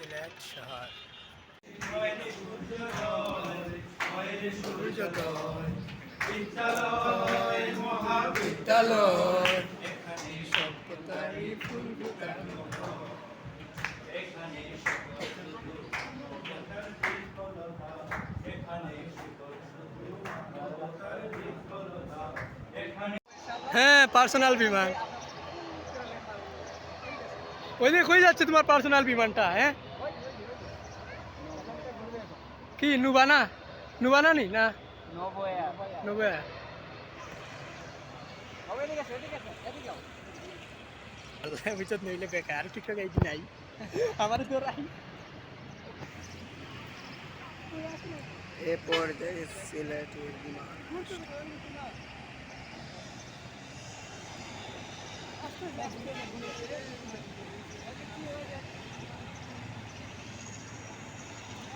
সিলেট শহর হ্যাঁ পার্সোনাল বিমান। ওই যে কই যাচ্ছে তোমার পার্সোনাল বিমানটা হ্যাঁ? কি নুবানা নুবানা নি না? নবয়া। আল্লাহ বিচত নইলে বেকার টিকটক এই নাই। আমার তো রাই এ পর্যায়ে সিলেটের বিমান।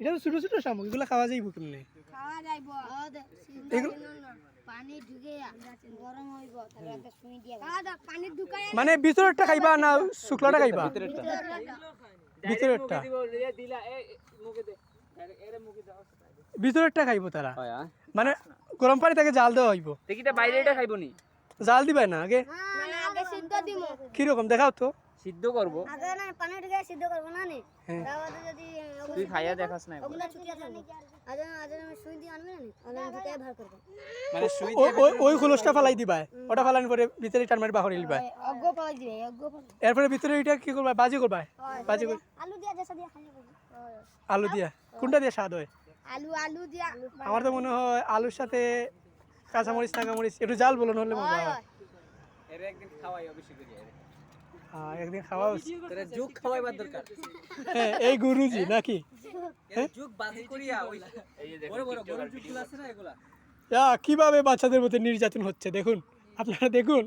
এটা তো ছোট ছোট শামুক এগুলো খাওয়া যাইব কেমনে? খাওয়া যাইব। পানি ঢুকে গরম হইব তারপর একটা সুই দিয়ে পানি ঢুকায় মানে ভিতরেরটা খাইবা না শুক্লাটা খাইবা? ভিতরেরটা। ভিতরেরটা। খাইব। তারা। মানে গরম পানি তাকে জাল দেওয়া হইব। দেখিটা বাইরে এটা খাইব নি। জাল দিবাই না আগে? মানে আগে কীরকম দেখাও তো। সিদ্ধ করব। আগে না পানি সিদ্ধ করব না নে? হ্যাঁ। তারপরে যদি তুই খাইয়া দেখাস না ওগুলো ছুটিয়ে থাকবে আজ আজ আমি সুই দিয়ে আনবে না নি? আমি ঢুকে ভার করব। মানে সুই ওই খোলসটা ফালাই দিবা ওটা ফালানোর পরে ভিতরে টান মারি বাহর লিবা অজ্ঞ পাওয়া দিবে অজ্ঞ এরপরে ভিতরে এটা কি করবা বাজি করবা? বাজি কর আলু দিয়া যেসা দিয়া খালি আলু দিয়া? কোনটা দিয়ে স্বাদ হয়? আলু আলু দিয়া। আমার তো মনে হয় আলুর সাথে কাঁচামরিচ টাকামরিচ একটু জাল বলো নহলে মজা হয়। এর একদিন খাওয়াই অবশ্যই করি এর। হ্যাঁ, একদিন খাওয়া উচিত। তোরে যুগ খাওয়াইবার দরকার। হ্যাঁ এই গুরুজি নাকি? এর যুগ বাজি করিয়া ওই বড় বড় গরুর যুগগুলো আছে না এগুলা? ইয়া, কীভাবে বাচ্চাদের মধ্যে নির্যাতন হচ্ছে দেখুন। আপনারা দেখুন।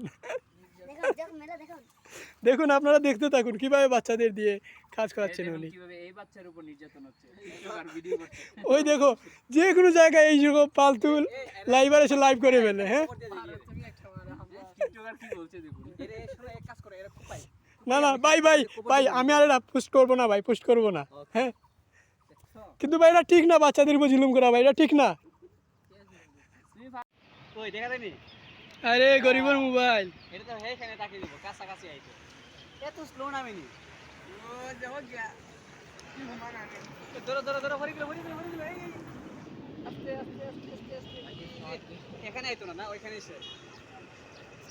দেখুন আপনারা দেখতে থাকুন কীভাবে বাচ্চাদের দিয়ে কাজ করাচ্ছেন উনি। কীভাবে এই বাচ্চার উপর নির্যাতন হচ্ছে। আর ভিডিও করছে। ওই দেখো যে কোনো জায়গায় এই রকম পালতু লাইভার এসে লাইভ করে ফেলে হ্যাঁ? কি বলছে দেখুন। এর আসলে এক কাজ করে এর খুপাই না না ভাই ভাই ভাই আমি আর এটা পোস্ট করব না ভাই পোস্ট করব না হ্যাঁ? কিন্তু ভাই এটা ঠিক না বাচ্চাদের উপর জুলুম করা ভাই এটা ঠিক না। ওই দেখা দেনি আরে গরিবের মোবাইল। এটা তো হে এখানে তাকিয়ে দিব কাছাকাছি আইছে। এত স্লো নামেনি। ও যাও গিয়া ধরো ধরো ধরো হরি গেল হরি গেল হরি গেল এই এই। আস্তে আস্তে আস্তে আস্তে আস্তে এখানে আইতো না না ওইখানে এসে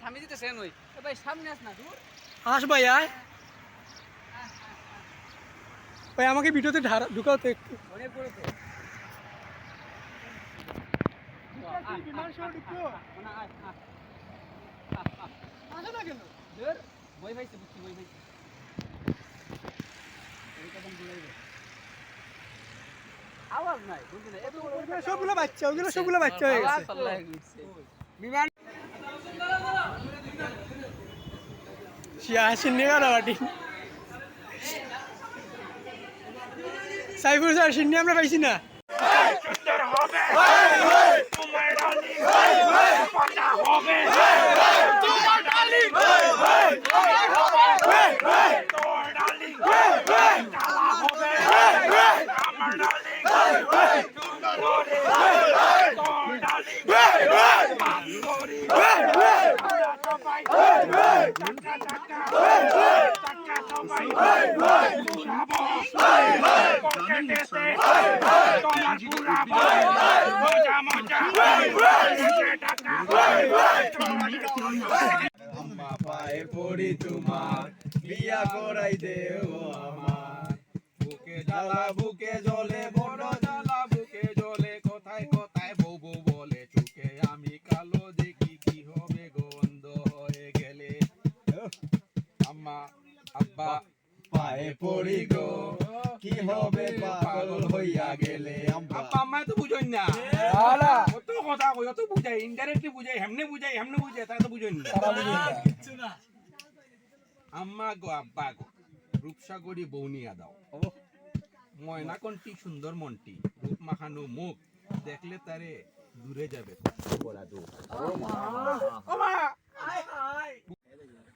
থামি দিতেছে নই এ ভাই সামনে আস না আস ভাই আয় ভাই আমাকে ভিডিওতে ঢারা- ঢুকাও তো একটু না। ধুর, বই পাইছে, বুঝছি, বই পাইছে। আওয়াজ নাই সবগুলো বাচ্চা ওগুলো সবগুলো বাচ্চা হয়ে গেছে। বিমান সাইফুর স্যার সিন্নি আমরা পাইছি না। তোমার বিয়া করাই দেও আমার বুকে জ্বালা বুকে পায়ে পড়ি গো। কি হবে পাগল হইয়া গেলে আম্মা আম্মা তো বুঝোই না। কত কথা কই অত বুঝাই ইনডাইরেক্টলি বুঝাই হেমনে বুঝাই হেমনে বুঝাই তারা তো বুঝোই না। আম্মা গো আব্বা গো রূপসাগরী বৌনিয়া দাও। ময়না কন্টি সুন্দর মনটি রূপ মাখানো মুখ দেখলে তারে দূরে যাবে।